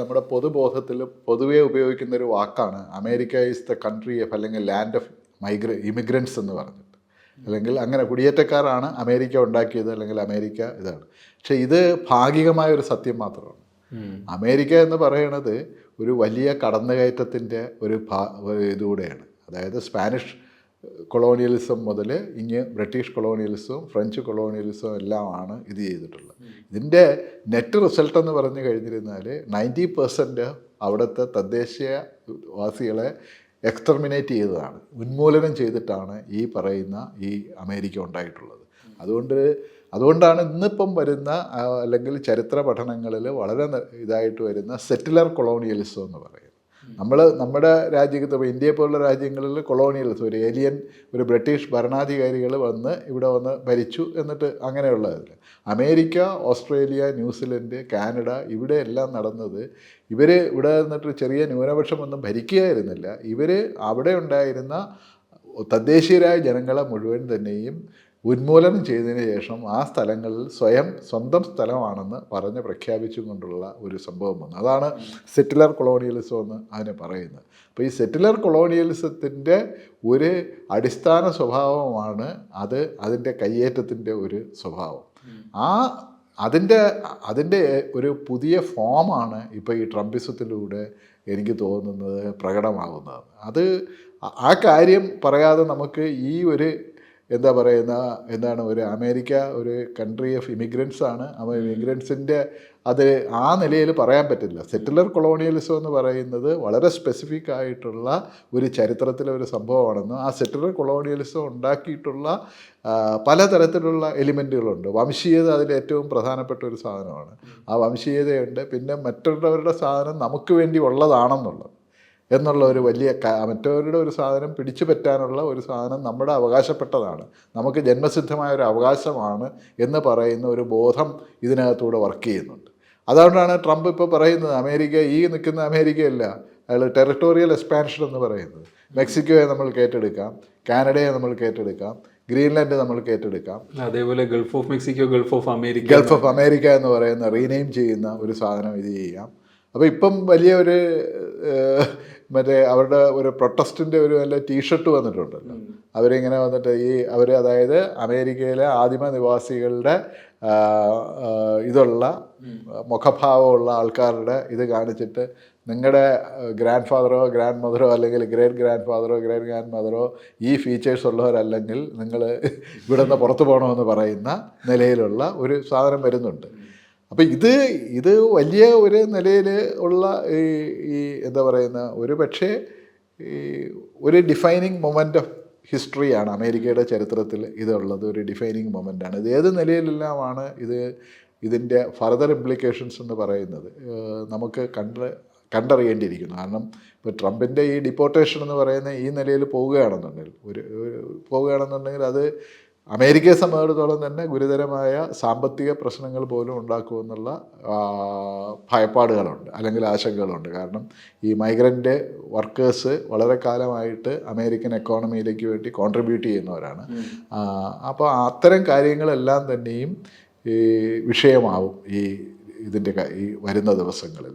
നമ്മുടെ പൊതുബോധത്തിൽ പൊതുവേ ഉപയോഗിക്കുന്ന ഒരു വാക്കാണ് America is the country of അല്ലെങ്കിൽ ലാൻഡ് ഓഫ് മൈഗ്ര ഇമിഗ്രൻസ് എന്ന് പറഞ്ഞിട്ട്. അല്ലെങ്കിൽ അങ്ങനെ കുടിയേറ്റക്കാരാണ് അമേരിക്ക ഉണ്ടാക്കിയത് അല്ലെങ്കിൽ അമേരിക്ക ഇതാണ്. പക്ഷേ ഇത് ഭാഗികമായ ഒരു സത്യം മാത്രമാണ്. അമേരിക്ക എന്ന് പറയുന്നത് ഒരു വലിയ കടന്നുകയറ്റത്തിന്റെ ഒരു ഭാ ഇതുകൂടെയാണ്. അതായത് സ്പാനിഷ് കൊളോണിയലിസം മുതൽ ഇങ്ങ് ബ്രിട്ടീഷ് കൊളോണിയലിസവും ഫ്രഞ്ച് കൊളോണിയലിസവും എല്ലാമാണ് ഇത് ചെയ്തിട്ടുള്ളത്. ഇതിന്റെ നെറ്റ് റിസൾട്ട് എന്ന് പറഞ്ഞു കഴിഞ്ഞിരുന്നാൽ നയന്റി പെർസെന്റ് അവിടുത്തെ തദ്ദേശീയ വാസികളെ എക്സ്റ്റർമിനേറ്റ് ചെയ്തതാണ്. ഉന്മൂലനം ചെയ്തിട്ടാണ് ഈ പറയുന്ന ഈ അമേരിക്ക ഉണ്ടായിട്ടുള്ളത്. അതുകൊണ്ട് അതുകൊണ്ടാണ് ഇന്നിപ്പം വരുന്ന അല്ലെങ്കിൽ ചരിത്ര പഠനങ്ങളിൽ വളരെ ഇതായിട്ട് വരുന്ന സെറ്റിലർ കൊളോണിയലിസം എന്ന് പറയുന്നത്. നമ്മൾ നമ്മുടെ രാജ്യത്ത് ഇപ്പോൾ ഇന്ത്യയെ പോലുള്ള രാജ്യങ്ങളിൽ കൊളോണിയൽസ് ഒരു ഏലിയൻ ഒരു ബ്രിട്ടീഷ് ഭരണാധികാരികൾ വന്ന് ഇവിടെ വന്ന് ഭരിച്ചു എന്നിട്ട് അങ്ങനെയുള്ളതിൽ America Australia New Zealand Canada ഇവിടെ എല്ലാം നടന്നത് ഇവർ ഇവിടെ നിന്നിട്ട് ചെറിയ ന്യൂനപക്ഷമൊന്നും ഭരിക്കുകയായിരുന്നില്ല. ഇവർ അവിടെ ഉണ്ടായിരുന്ന തദ്ദേശീയരായ ജനങ്ങളെ മുഴുവൻ തന്നെയും ഉന്മൂലനം ചെയ്തതിന് ശേഷം ആ സ്ഥലങ്ങളിൽ സ്വയം സ്വന്തം സ്ഥലമാണെന്ന് പറഞ്ഞ് പ്രഖ്യാപിച്ചും കൊണ്ടുള്ള ഒരു സംഭവം വന്നു. അതാണ് സെറ്റിലർ കൊളോണിയലിസം എന്ന് അതിനെ പറയുന്നത്. അപ്പോൾ ഈ സെറ്റിലർ കൊളോണിയലിസത്തിന്റെ ഒരു അടിസ്ഥാന സ്വഭാവമാണ് അത് അതിന്റെ കയ്യേറ്റത്തിന്റെ ഒരു സ്വഭാവം. ആ അതിന്റെ അതിന്റെ ഒരു പുതിയ ഫോമാണ് ഇപ്പോൾ ഈ ട്രംപിസത്തിലൂടെ എനിക്ക് തോന്നുന്നത് പ്രകടമാകുന്നത്. അത് ആ- കാര്യം പറയാതെ നമുക്ക് ഈ ഒരു എന്താ പറയുന്ന എന്താണ് ഒരു അമേരിക്ക ഒരു കൺട്രി ഓഫ് ഇമിഗ്രൻസ് ആണ്. അപ്പോൾ ഇമിഗ്രൻസിന്റെ അത് ആ നിലയിൽ പറയാൻ പറ്റില്ല. സെറ്റിലർ കൊളോണിയലിസം എന്ന് പറയുന്നത് വളരെ സ്പെസിഫിക് ആയിട്ടുള്ള ഒരു ചരിത്രത്തിലെ ഒരു സംഭവമാണെന്ന് ആ സെറ്റിലർ കൊളോണിയലിസം ഉണ്ടാക്കിയിട്ടുള്ള പലതരത്തിലുള്ള എലിമെന്റുകളുണ്ട് വംശീയത അതിൽ ഏറ്റവും പ്രധാനപ്പെട്ട ഒരു സാധനമാണ്. ആ വംശീയതയുണ്ട്. പിന്നെ മറ്റുള്ളവരുടെ സാധനം നമുക്ക് വേണ്ടി ഉള്ളതാണെന്നുള്ളത്. എന്നുള്ള ഒരു വലിയ മറ്റവരുടെ ഒരു സാധനം പിടിച്ചു പറ്റാനുള്ള ഒരു സാധനം നമ്മുടെ അവകാശപ്പെട്ടതാണ്. നമുക്ക് ജന്മസിദ്ധമായ ഒരു അവകാശമാണ് എന്ന് പറയുന്ന ഒരു ബോധം ഇതിനകത്തൂടെ വർക്ക് ചെയ്യുന്നുണ്ട്. അതുകൊണ്ടാണ് ട്രംപ് ഇപ്പോൾ പറയുന്നത് അമേരിക്ക ഈ നിൽക്കുന്ന അമേരിക്കയല്ല അയാൾ ടെറിട്ടോറിയൽ എക്സ്പാൻഷൻ എന്ന് പറയുന്നത്. മെക്സിക്കോയെ നമ്മൾ കേട്ടെടുക്കാം കാനഡയെ നമ്മൾ കേട്ടെടുക്കാം ഗ്രീൻലാൻഡ് നമ്മൾ കേട്ടെടുക്കാം. അതേപോലെ gulf of Mexico gulf of America gulf of America എന്ന് പറയുന്ന റീനെയിം ചെയ്യുന്ന ഒരു സാധനം ഇത് ചെയ്യാം. അപ്പോൾ ഇപ്പം വലിയ ഒരു മറ്റേ അവരുടെ ഒരു പ്രൊട്ടസ്റ്റിന്റെ ഒരു നല്ല ടീഷർട്ട് വന്നിട്ടുണ്ടല്ലോ. അവരിങ്ങനെ വന്നിട്ട് ഈ അവർ അതായത് അമേരിക്കയിലെ ആദിമ നിവാസികളുടെ ഇതുള്ള മുഖഭാവമുള്ള ആൾക്കാരുടെ ഇത് കാണിച്ചിട്ട് നിങ്ങളുടെ ഗ്രാൻഡ് ഫാദറോ ഗ്രാൻഡ് മദറോ അല്ലെങ്കിൽ ഗ്രേറ്റ് ഗ്രാൻഡ് ഫാദറോ ഗ്രേറ്റ് ഗ്രാൻഡ് മദറോ ഈ ഫീച്ചേഴ്സ് ഉള്ളവരല്ലെങ്കിൽ നിങ്ങൾ ഇവിടെ നിന്ന് പുറത്തു പോകണമെന്ന് പറയുന്ന നിലയിലുള്ള ഒരു സാധനം വരുന്നുണ്ട്. അപ്പം ഇത് ഇത് വലിയ ഒരു നിലയിൽ ഉള്ള ഈ ഈ എന്താ പറയുന്ന ഒരു പക്ഷേ ഈ ഒരു ഡിഫൈനിങ് മൊമെന്റ് ഓഫ് ഹിസ്റ്ററിയാണ് അമേരിക്കയുടെ ചരിത്രത്തിൽ ഇതുള്ളത്. ഒരു ഡിഫൈനിങ് മൊമെന്റാണ് ഇത് ഏത് നിലയിലെല്ലാമാണ് ഇത് ഇതിന്റെ ഫർദർ ഇംപ്ലിക്കേഷൻസ് എന്ന് പറയുന്നത്? നമുക്ക് കണ്ട് കണ്ടറിയേണ്ടിയിരിക്കുന്നു. കാരണം ഇപ്പോൾ ട്രംപിന്റെ ഈ ഡിപ്പോർട്ടേഷൻ എന്ന് പറയുന്ന ഈ നിലയിൽ പോവുകയാണെന്നുണ്ടെങ്കിൽ ഒരു- പോവുകയാണെന്നുണ്ടെങ്കിൽ അത് അമേരിക്കയെ സംബന്ധിച്ചിടത്തോളം തന്നെ ഗുരുതരമായ സാമ്പത്തിക പ്രശ്നങ്ങൾ പോലും ഉണ്ടാക്കുമെന്നുള്ള ഭയപ്പാടുകളുണ്ട് അല്ലെങ്കിൽ ആശങ്കകളുണ്ട്. കാരണം ഈ മൈഗ്രന്റ് വർക്കേഴ്സ് വളരെ കാലമായിട്ട് അമേരിക്കൻ എക്കോണമിയിലേക്ക് വേണ്ടി കോൺട്രിബ്യൂട്ട് ചെയ്യുന്നവരാണ്. അപ്പോൾ അത്തരം കാര്യങ്ങളെല്ലാം തന്നെയും ഈ വിഷയമാവും ഈ ഇതിന്റെ ഈ വരുന്ന ദിവസങ്ങളിൽ.